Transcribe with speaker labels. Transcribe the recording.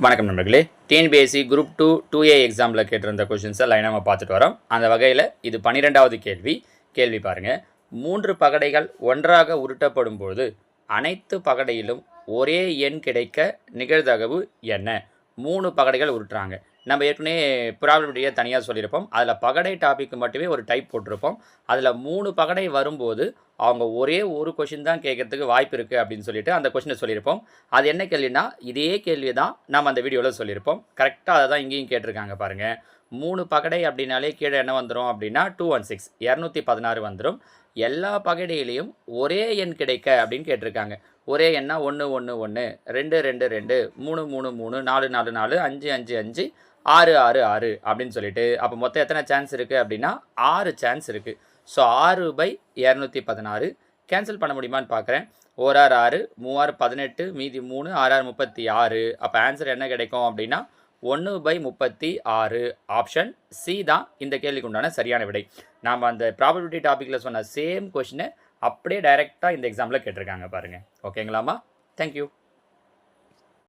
Speaker 1: வணக்கம் நண்பர்களே. TNPSC group two two A எக்ஸாமில் கேட்டிருந்த கொஷின்ஸை லைனாக நம்ம பார்த்துட்டு வரோம். அந்த வகையில் இது பன்னிரெண்டாவது கேள்வி. கேள்வி பாருங்கள் மூன்று பகடைகள் ஒன்றாக உருட்டப்படும் பொழுது அனைத்து பகடையிலும் ஒரே எண் கிடைக்க நிகழ்தகவு என்ன? மூணு பகடைகள் உருட்டுறாங்க. நம்ம ஏற்கனவே ப்ராப்ளம் ப்ராபபிலிட்டியை தனியாக சொல்லியிருப்போம். அதில் பகடை டாபிக் மட்டுமே ஒரு டைப் போட்டிருப்போம். அதில் மூணு பகடை வரும்போது அவங்க ஒரே ஒரு கொஷின் தான் கேட்கறதுக்கு வாய்ப்பு இருக்குது அப்படின்னு சொல்லிட்டு அந்த கொஷினை சொல்லியிருப்போம். அது என்ன கேள்வினா இதே கேள்வி தான் நம்ம அந்த வீடியோவில் சொல்லியிருப்போம். கரெக்டாக அதை தான் இங்கேயும் கேட்டிருக்காங்க பாருங்கள் மூணு பகடை அப்படின்னாலே கீழே என்ன வந்துடும் அப்படின்னா டூ ஒன் சிக்ஸ் இரநூத்தி பதினாறு வந்துடும் எல்லா பகடையிலையும் ஒரே எண் கிடைக்க அப்படின்னு கேட்டிருக்காங்க. ஒரே எண்ணா ஒன்று ஒன்று ஒன்று ரெண்டு ரெண்டு ரெண்டு. மூணு மூணு மூணு. நாலு நாலு நாலு. அஞ்சு அஞ்சு அஞ்சு. ஆறு ஆறு ஆறு அப்படின்னு சொல்லிட்டு. அப்போ மொத்தம் எத்தனை சான்ஸ் இருக்குது அப்படின்னா ஆறு சான்ஸ் இருக்குது ஸோ ஆறு பை இரநூத்தி பதினாறு. கேன்சல் பண்ண முடியுமான்னு பார்க்குறேன் ஒரு ஆறு ஆறு மூவாறு பதினெட்டு மீதி மூணு ஆறு ஆறு முப்பத்தி ஆறு. அப்போ ஆன்சர் என்ன கிடைக்கும் அப்படின்னா ஒன்று பை முப்பத்தி ஆறு. ஆப்ஷன் சி தான் இந்த கேள்விக்கு உண்டான சரியான விடை. நாம் அந்த ப்ராபபிலிட்டி டாப்பிக்கில் சொன்ன சேம் கொஷினை அப்படியே டைரெக்டாக இந்த எக்ஸாமில் கேட்டிருக்காங்க பாருங்கள் ஓகேங்களாம்மா தேங்க்யூ